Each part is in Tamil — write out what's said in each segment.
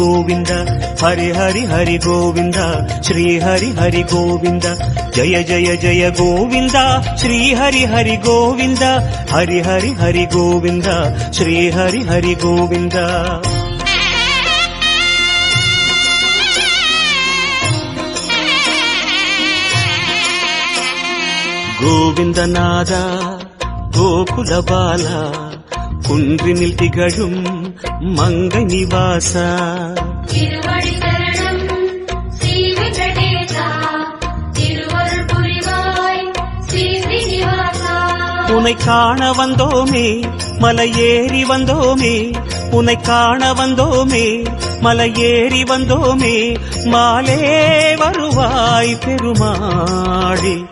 గోవింద హరి హరి హరి గోవింద శ్రీ హరి హరి గోవింద జయ జయ జయ గోవింద శ్రీ హరి హరి గోవింద హరి హరి హరి గోవింద శ్రీ హరి హరి గోవింద. ഗോവിന്ദനാഥ ഗോകുലബാല കുൻറിനിൽ തികഴും மங்கை நிவாசா. திருவடி சரணம் ஸ்ரீ வெங்கடேசா. திருவருள் புரிவாய் ஸ்ரீ ஸ்ரீனிவாசா உனை காண வந்தோமே மலை ஏறி வந்தோமே. உனை காண வந்தோமே மலை ஏறி வந்தோமே. மாலே வருவாய் பெருமாளே.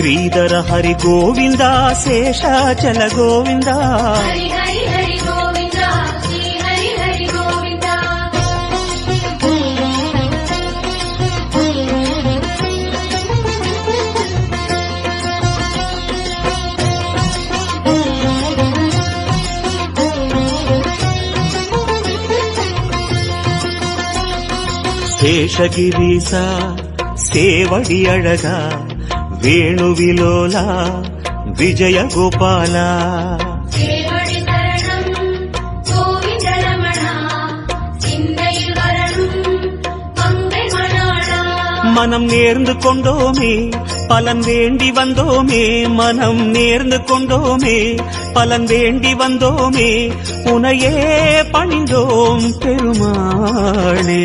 ಶ್ರೀಧರ ಹರಿ ಗೋವಿಂದ ಶೇಷಾಚಲ ಗೋವಿಂದ ಶೇಷಗಿರೀಸ ಸೇವಡಿ ಅಳಗ வேணுவிலோலா விஜயகோபாலா. மனம் நேர்ந்து கொண்டோமே பலன் வேண்டி வந்தோமே மனம் நேர்ந்து கொண்டோமே பலன் வேண்டி வந்தோமே உனையே பணிந்தோம் பெருமாளே.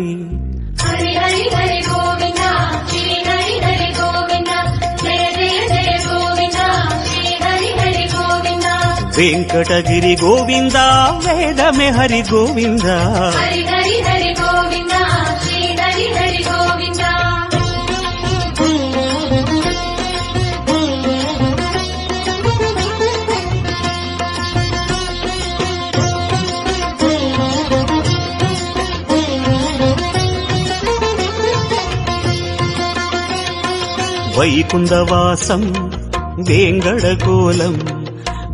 వెంకటగిరి గోవింద వేదమే హరి గోవింద. వైకుంఠవాసం వేంగళ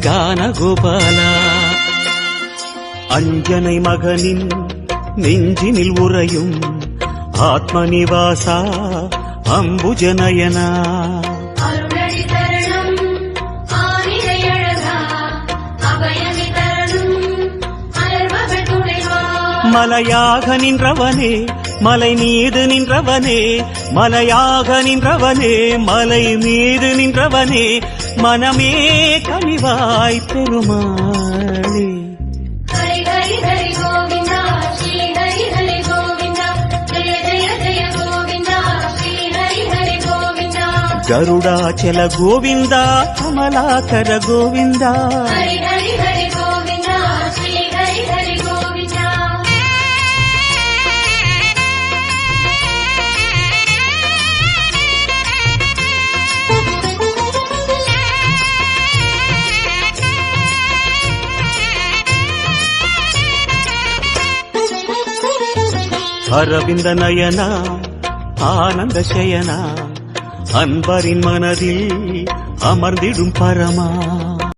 கானகோபாலா. அஞ்சனை மகனின் நெஞ்சினில் உறையும் அம்புஜனயனா தருணம் அலர்மகள் துணைவா. மலையாக நின்றவனே மலை மீது நின்றவனே மலையாக நின்றவனே மலை மீது நின்றவனே మనమే కలివాய் பெருமாளே ஹரி ஹரி ஹரி கோவிந்தா ஸ்ரீ ஹரி ஹரி கோவிந்தா ஜெய ஜெய ஜெய கோவிந்தா ஸ்ரீ ஹரி ஹரி கோவிந்தா கருடாச்சல கோவிந்தா கமலாகர கோவிந்தா ஹரி அரவிந்த நயனா ஆனந்த சயனா அன்பரின் மனதில் அமர்ந்திடும் பரமா.